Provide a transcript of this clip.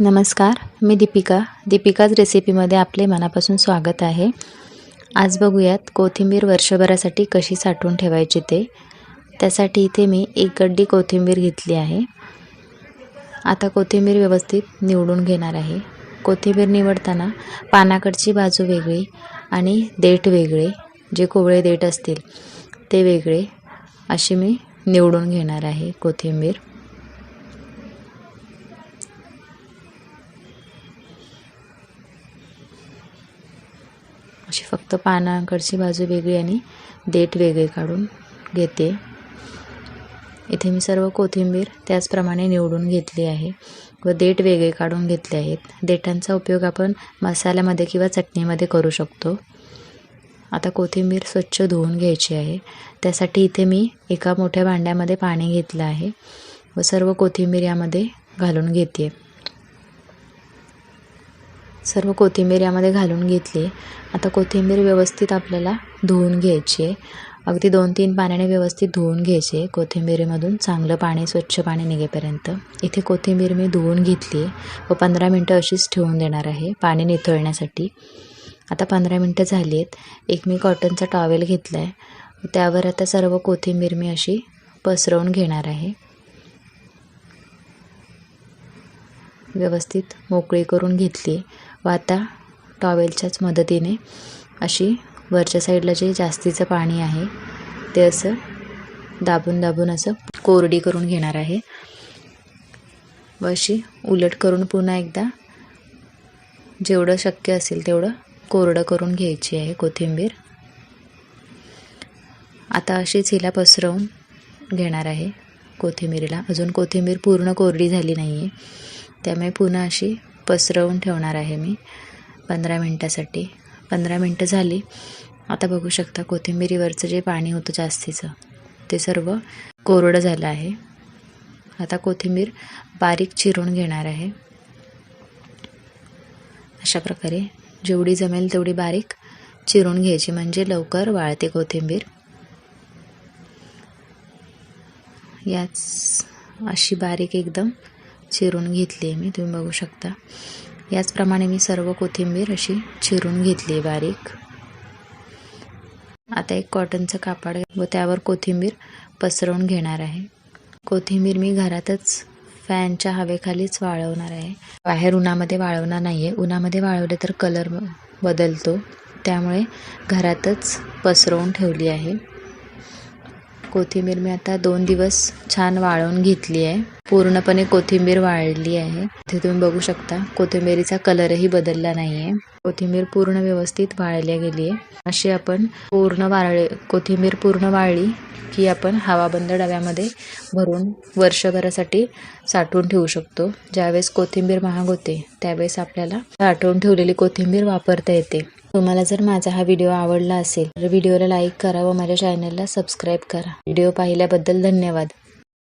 नमस्कार मी दीपिका. दीपिकाज रेसिपीमध्ये आपले मनापासून स्वागत आहे. आज बघूयात कोथिंबीर वर्षभरासाठी कशी साठवून ठेवायची ते. त्यासाठी इथे मी एक गड्डी कोथिंबीर घेतली आहे. आता कोथिंबीर व्यवस्थित निवडून घेणार आहे. कोथिंबीर निवडताना पानाकडची बाजू वेगळी आणि देठ वेगळे जे कोवळे देठ असतील ते वेगळे अशी मी निवडून घेणार आहे कोथिंबीर. अशी फक्त पानाकडची बाजू वेगळी आणि देठ वेगळे काढून घेते. इथे मी सर्व कोथिंबीर त्याचप्रमाणे निवडून घेतली आहे व देठ वेगळे काढून घेतले आहेत. देठांचा उपयोग आपण मसाल्यामध्ये किंवा चटणीमध्ये करू शकतो. आता कोथिंबीर स्वच्छ धुवून घ्यायची आहे. त्यासाठी इथे मी एका मोठ्या भांड्यामध्ये पाणी घेतलं आहे व सर्व कोथिंबीर यामध्ये घालून घेते सर्व कोथिंबीर यामध्ये घालून घेतली. आता कोथिंबीर व्यवस्थित आपल्याला धुवून घ्यायची आहे. अगदी दोन तीन पाण्याने व्यवस्थित धुवून घ्यायचे कोथिंबीरीमधून चांगलं पाणी स्वच्छ पाणी निघेपर्यंत. इथे कोथिंबीर मी धुवून घेतली. आहे व पंधरा मिनटं अशीच ठेवून देणार आहे. पाणी निथळण्यासाठी आता पंधरा मिनटं झाली आहेत एक मी कॉटनचा टॉवेल घेतला आहे त्यावर आता सर्व कोथिंबीर मी अशी पसरवून घेणार आहे. व्यवस्थित मोकळी करून घेतली. व आता टॉवेलच्याच मदतीने अशी वरच्या साईडला जे जास्तीचं पाणी आहे ते असं दाबून दाबून असं कोरडी करून घेणार आहे. व अशी उलट करून पुन्हा एकदा जेवढं शक्य असेल तेवढं कोरडं करून घ्यायची आहे कोथिंबीर. आता अशीच हिला पसरवून घेणार आहे कोथिंबीरीला. अजून कोथिंबीर पूर्ण कोरडी झाली नाही आहे त्यामुळे पुन्हा अशी पसरवून ठेवणार आहे मी पंधरा मिनटासाठी. पंधरा मिनटं झाली. आता बघू शकता कोथिंबीरीवरचं जे पाणी होतं जास्तीचं ते सर्व कोरडं झालं आहे. आता कोथिंबीर बारीक चिरून घेणार आहे. अशा प्रकारे जेवढी जमेल तेवढी बारीक चिरून घ्यायची म्हणजे लवकर वाळते कोथिंबीर. याच अशी बारीक एकदम चिरून घेतली आहे मी तुम्ही बघू शकता. याचप्रमाणे मी सर्व कोथिंबीर अशी चिरून घेतली आहे बारीक. आता एक कॉटनचं कापड व त्यावर कोथिंबीर पसरवून घेणार आहे. कोथिंबीर मी घरातच फॅनच्या हवेखालीच वाळवणार आहे. बाहेर उन्हामध्ये वाळवणार नाही आहे उन्हामध्ये वाळवले तर कलर बदलतो. त्यामुळे घरातच पसरवून ठेवली आहे. कोथिंबीर मी आता दोन दिवस छान वाळवून घेतली आहे. पूर्णपणे कोथिंबीर वाळली आहे. इथे तुम्ही बघू शकता कोथिंबीरीचा कलरही बदलला नाही आहे कोथिंबीर पूर्ण व्यवस्थित वाळल्या गेली आहे. अशी आपण पूर्ण वाळ कोथिंबीर पूर्ण वाळली की आपण हवाबंद डब्यामध्ये भरून वर्षभरासाठी साठवून ठेवू शकतो. ज्यावेळेस कोथिंबीर महाग होते त्यावेळेस आपल्याला साठवून ठेवलेली कोथिंबीर वापरता येते. तुम्हाला जर माझा हा व्हिडिओ आवडला असेल तर व्हिडिओला लाईक करा व माझ्या चॅनलला सबस्क्राईब करा. व्हिडिओ पाहिल्याबद्दल धन्यवाद.